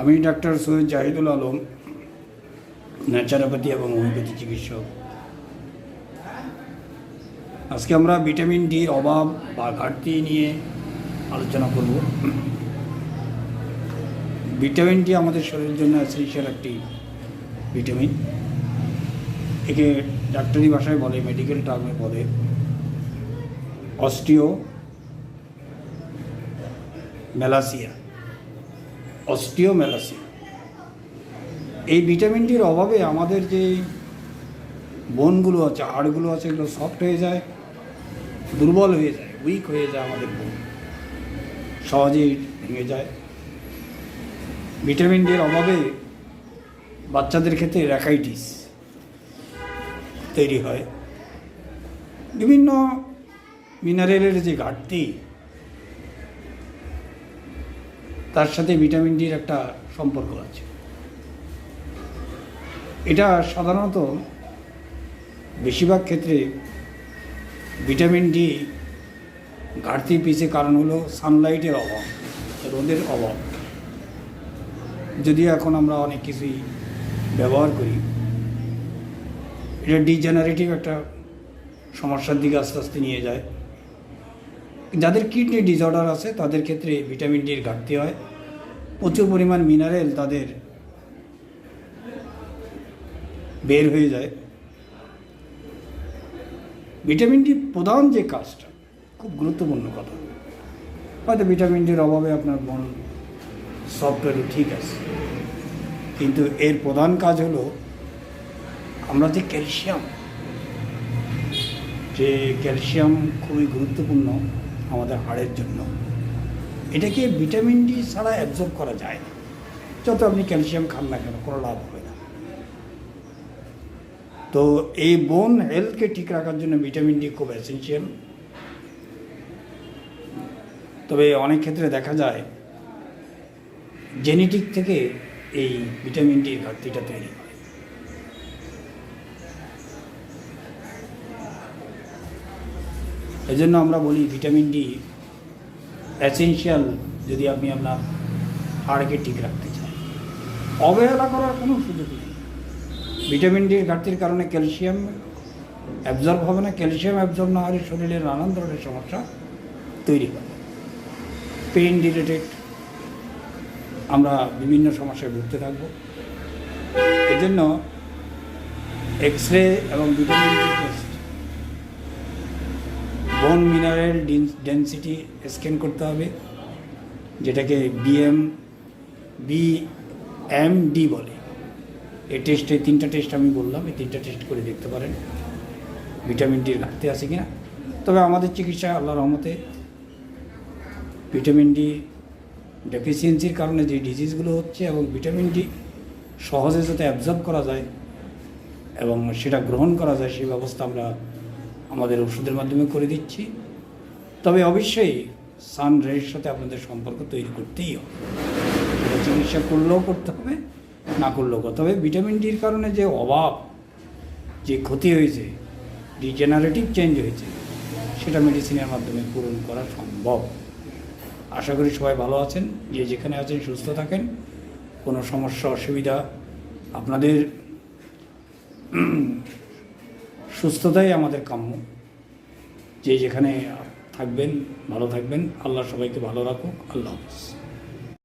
আমি doctor Syed Zahidul Alam naturopathy এবং homeopathy চিকিৎসক। আজকে আমরা ভিটামিন ডির অভাব বা ঘাটতি নিয়ে আলোচনা করব। ভিটামিন ডি আমাদের শরীরের জন্য এসেন্সিয়াল একটি ভিটামিন একে ডাক্তারি ভাষায় বলে মেডিকেল টার্মে বলে। অস্টিও মেলাসিয়া অস্টিওমেলাসিয়া এই ভিটামিনটির অভাবে আমাদের যে বোনগুলো আছে, হাড়গুলো আছে, এগুলো সফট হয়ে যায়, দুর্বল হয়ে যায়, উইক হয়ে যায় আমাদের বোন। সহজেই ভেঙে যায়। ভিটামিন ডির অভাবে বাচ্চাদের ক্ষেত্রে র্যাকাইটিস তৈরি হয়। বিভিন্ন মিনারেলের যে ঘাটতি তার সাথে ভিটামিন ডির একটা সম্পর্ক আছে। এটা সাধারণত বেশিরভাগ ক্ষেত্রে ভিটামিন ডি ঘাটতি পিছিয়ে কারণ হলো সানলাইটের অভাব, রোদের অভাব। যদিও এখন আমরা অনেক কিছুই ব্যবহার করি, এটা ডিজেনারেটিভ একটা সমস্যার দিকে আস্তে আস্তে নিয়ে যায়। যাদের কিডনি ডিসঅর্ডার আছে, তাদের ক্ষেত্রে ভিটামিন ডির ঘাটতি হয়। প্রচুর পরিমাণ মিনারেল তাদের বের হয়ে যায়। ভিটামিন ডি প্রধান যে কাজটা, খুব গুরুত্বপূর্ণ কথা। হয়তো ভিটামিন ডির অভাবে আপনার মন সফটওয়্যার ঠিক আছে। কিন্তু এর প্রধান কাজ হলো, আমরা যে ক্যালসিয়াম যে ক্যালসিয়াম খুবই গুরুত্বপূর্ণ আমাদের হাড়ের জন্য। এটাকে ভিটামিন ডি ছাড়া অ্যাবজর্ব করা যায় না। যত আপনি ক্যালসিয়াম খান না কেন, কোনো লাভ হবে না। তো এই বোন হেলথকে ঠিক রাখার জন্য ভিটামিন ডি খুব এসেন্সিয়াল তবে অনেক ক্ষেত্রে দেখা যায় জেনেটিক থেকে এই ভিটামিন ডির ঘাটতিটা তৈরি হয়। এই জন্য আমরা বলি ভিটামিন ডি এসেন্সিয়াল যদি আপনি আপনার হাড়কে ঠিক রাখতে চান। অবহেলা করার কোনো সুযোগ নেই। ভিটামিন ডির ঘাটতির কারণে ক্যালসিয়াম অ্যাবজর্ব হবে না। ক্যালসিয়াম অ্যাবজর্ব না হলে শরীরে নানান ধরনের সমস্যা তৈরি হবে পেইন রিলেটেড আমরা বিভিন্ন সমস্যায় ভুগতে থাকব। এজন্য এক্স রে এবং vitamin D test bone mineral density scan করতে হবে, যেটাকে বিএম বি এম ডি বলে। এই টেস্টে তিনটা টেস্ট আমি বললাম, এই তিনটা টেস্ট করে দেখতে পারেন ভিটামিন ডির ঘাটতি আছে কিনা। তবে আমাদের চিকিৎসায় আল্লাহ রহমতে ভিটামিন ডি ডেফিসিয়েন্সির কারণে যে ডিজিজগুলো হচ্ছে এবং ভিটামিন ডি সহজে যাতে অ্যাবজর্ব করা যায় এবং সেটা গ্রহণ করা যায়, সেই ব্যবস্থা আমরা আমাদের ওষুধের মাধ্যমে করে দিচ্ছি। তবে অবশ্যই সান রের সাথে আপনাদের সম্পর্ক তৈরি করতেই হবে। চিকিৎসা করলেও করতে হবে, না করলেও হবে। ভিটামিন ডির কারণে যে অভাব, যে ক্ষতি হয়েছে ডিজেনারেটিভ চেঞ্জ হয়েছে, সেটা মেডিসিনের মাধ্যমে পূরণ করা সম্ভব। আশা করি সবাই ভালো আছেন, যে যেখানে আছেন সুস্থ থাকেন, কোনো সমস্যা, অসুবিধা আপনাদের সুস্থতাই আমাদের কাম্য। যে যেখানে থাকবেন ভালো থাকবেন। আল্লাহ সবাইকে ভালো রাখুক। আল্লাহ হাফিজ।